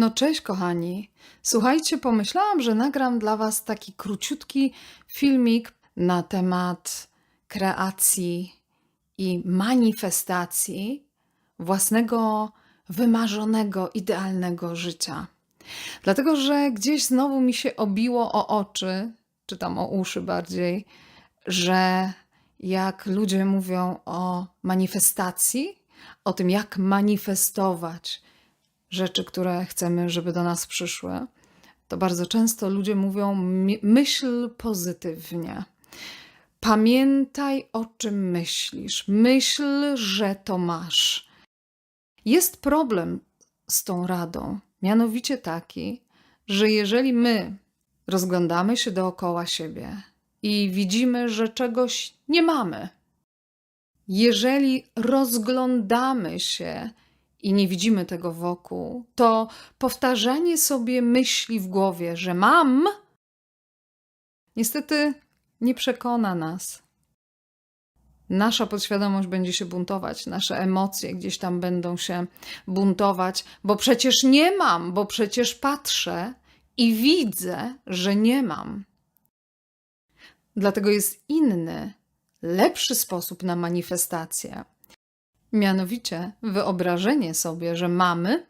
No cześć kochani. Słuchajcie, pomyślałam, że nagram dla Was taki króciutki filmik na temat kreacji i manifestacji własnego wymarzonego, idealnego życia. Dlatego, że gdzieś znowu mi się obiło o oczy, czy tam o uszy bardziej, że jak ludzie mówią o manifestacji, o tym, jak manifestować rzeczy, które chcemy, żeby do nas przyszły, to bardzo często ludzie mówią: "Mi- myśl pozytywnie. Pamiętaj, o czym myślisz. Myśl, że to masz. Jest problem z tą radą, mianowicie taki, że jeżeli my rozglądamy się dookoła siebie i widzimy, że czegoś nie mamy, jeżeli rozglądamy się i nie widzimy tego wokół, to powtarzanie sobie myśli w głowie, że mam, niestety nie przekona nas. Nasza podświadomość będzie się buntować, nasze emocje gdzieś tam będą się buntować, bo przecież nie mam, bo przecież patrzę i widzę, że nie mam. Dlatego jest inny, lepszy sposób na manifestację. Mianowicie wyobrażenie sobie, że mamy,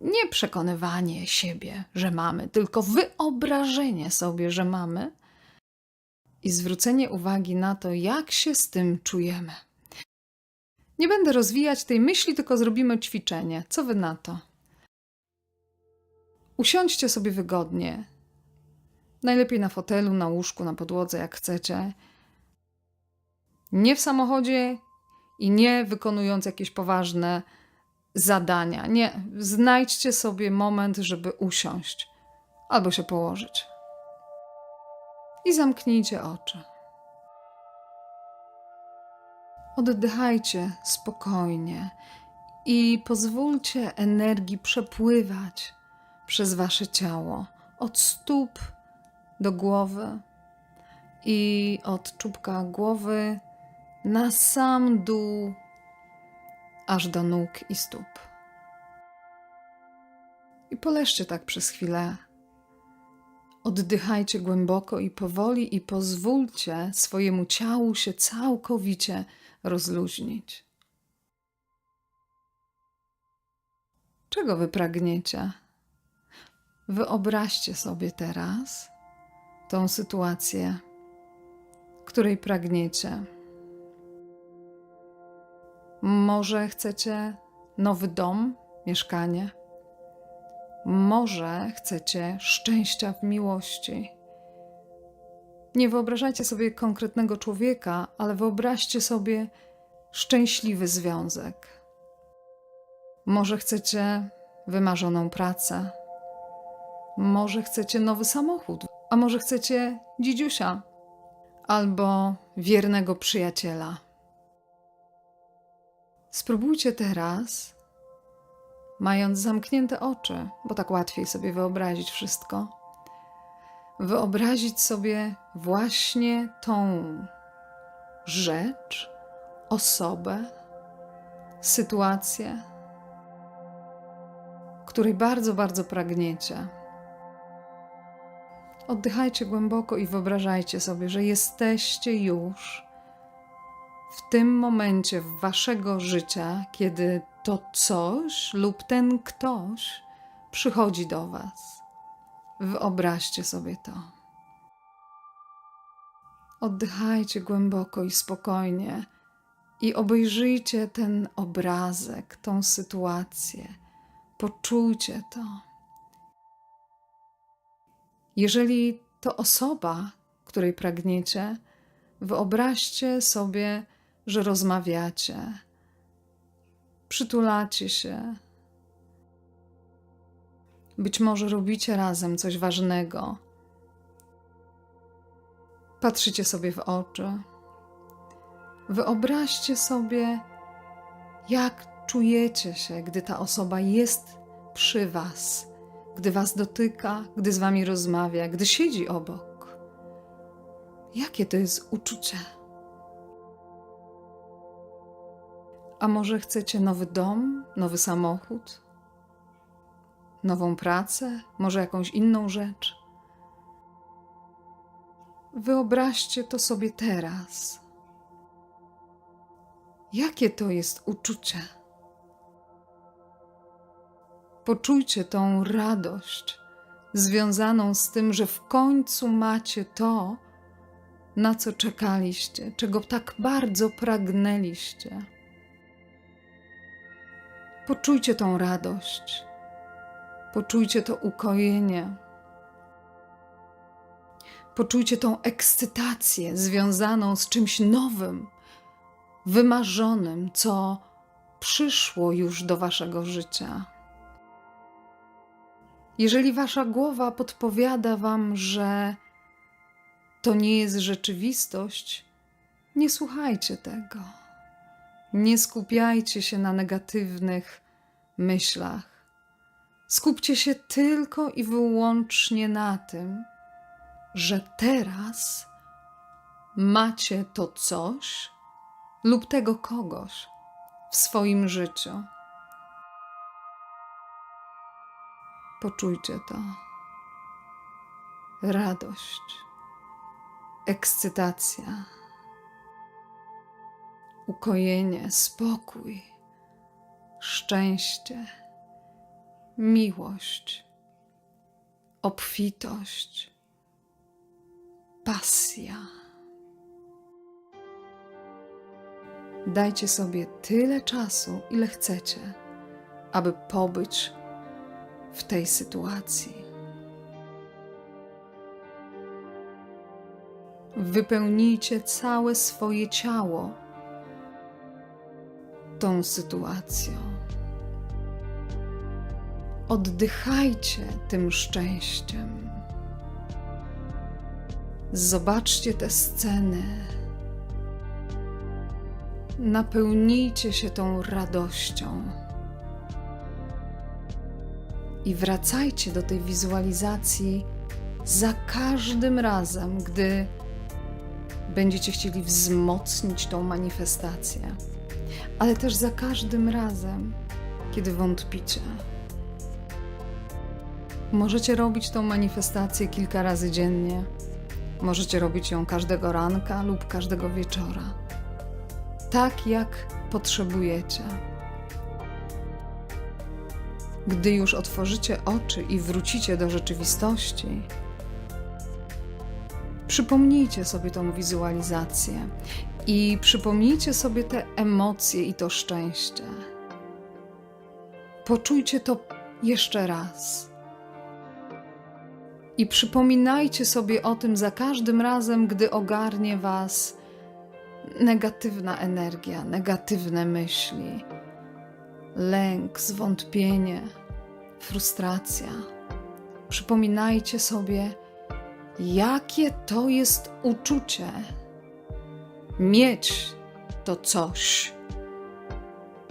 nie przekonywanie siebie, że mamy, tylko wyobrażenie sobie, że mamy i zwrócenie uwagi na to, jak się z tym czujemy. Nie będę rozwijać tej myśli, tylko zrobimy ćwiczenie. Co wy na to? Usiądźcie sobie wygodnie. Najlepiej na fotelu, na łóżku, na podłodze, jak chcecie. Nie w samochodzie i nie wykonując jakieś poważne zadania. Nie, znajdźcie sobie moment, żeby usiąść albo się położyć. I zamknijcie oczy. Oddychajcie spokojnie i pozwólcie energii przepływać przez wasze ciało od stóp do głowy i od czubka głowy na sam dół, aż do nóg i stóp. I poleżcie tak przez chwilę. Oddychajcie głęboko i powoli, i pozwólcie swojemu ciału się całkowicie rozluźnić. Czego wy pragniecie? Wyobraźcie sobie teraz tą sytuację, której pragniecie. Może chcecie nowy dom, mieszkanie. Może chcecie szczęścia w miłości. Nie wyobrażajcie sobie konkretnego człowieka, ale wyobraźcie sobie szczęśliwy związek. Może chcecie wymarzoną pracę. Może chcecie nowy samochód, a może chcecie dzidziusia albo wiernego przyjaciela. Spróbujcie teraz, mając zamknięte oczy, bo tak łatwiej sobie wyobrazić wszystko, wyobrazić sobie właśnie tą rzecz, osobę, sytuację, której bardzo, bardzo pragniecie. Oddychajcie głęboko i wyobrażajcie sobie, że jesteście już w tym momencie waszego życia, kiedy to coś lub ten ktoś przychodzi do was. Wyobraźcie sobie to. Oddychajcie głęboko i spokojnie i obejrzyjcie ten obrazek, tą sytuację. Poczujcie to. Jeżeli to osoba, której pragniecie, wyobraźcie sobie, że rozmawiacie, przytulacie się. Być może robicie razem coś ważnego. Patrzycie sobie w oczy. Wyobraźcie sobie, jak czujecie się, gdy ta osoba jest przy Was, gdy Was dotyka, gdy z Wami rozmawia, gdy siedzi obok. Jakie to jest uczucie? A może chcecie nowy dom, nowy samochód? nową pracę, może jakąś inną rzecz. Wyobraźcie to sobie teraz. Jakie to jest uczucie? Poczujcie tą radość związaną z tym, że w końcu macie to, na co czekaliście, czego tak bardzo pragnęliście. Poczujcie tą radość, poczujcie to ukojenie, poczujcie tą ekscytację związaną z czymś nowym, wymarzonym, co przyszło już do waszego życia. Jeżeli wasza głowa podpowiada wam, że to nie jest rzeczywistość, nie słuchajcie tego. Nie skupiajcie się na negatywnych myślach. Skupcie się tylko i wyłącznie na tym, że teraz macie to coś lub tego kogoś w swoim życiu. Poczujcie to. Radość, ekscytacja, ukojenie, spokój, szczęście, miłość, obfitość, pasja. Dajcie sobie tyle czasu, ile chcecie, aby pobyć w tej sytuacji. Wypełnijcie całe swoje ciało tą sytuacją. Oddychajcie tym szczęściem. Zobaczcie te sceny. Napełnijcie się tą radością. I wracajcie do tej wizualizacji za każdym razem, gdy będziecie chcieli wzmocnić tą manifestację, ale też za każdym razem, kiedy wątpicie. Możecie robić tą manifestację kilka razy dziennie. Możecie robić ją każdego ranka lub każdego wieczora. Tak jak potrzebujecie. Gdy już otworzycie oczy i wrócicie do rzeczywistości, przypomnijcie sobie tą wizualizację i przypomnijcie sobie te emocje i to szczęście. Poczujcie to jeszcze raz. I przypominajcie sobie o tym za każdym razem, gdy ogarnie Was negatywna energia, negatywne myśli, lęk, zwątpienie, frustracja. Przypominajcie sobie, jakie to jest uczucie mieć to coś,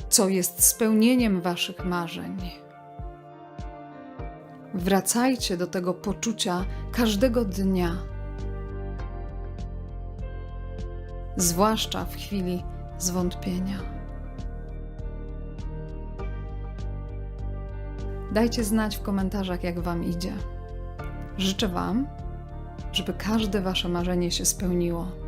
co jest spełnieniem Waszych marzeń. Wracajcie do tego poczucia każdego dnia, zwłaszcza w chwili zwątpienia. Dajcie znać w komentarzach, jak Wam idzie. Życzę Wam, żeby każde Wasze marzenie się spełniło.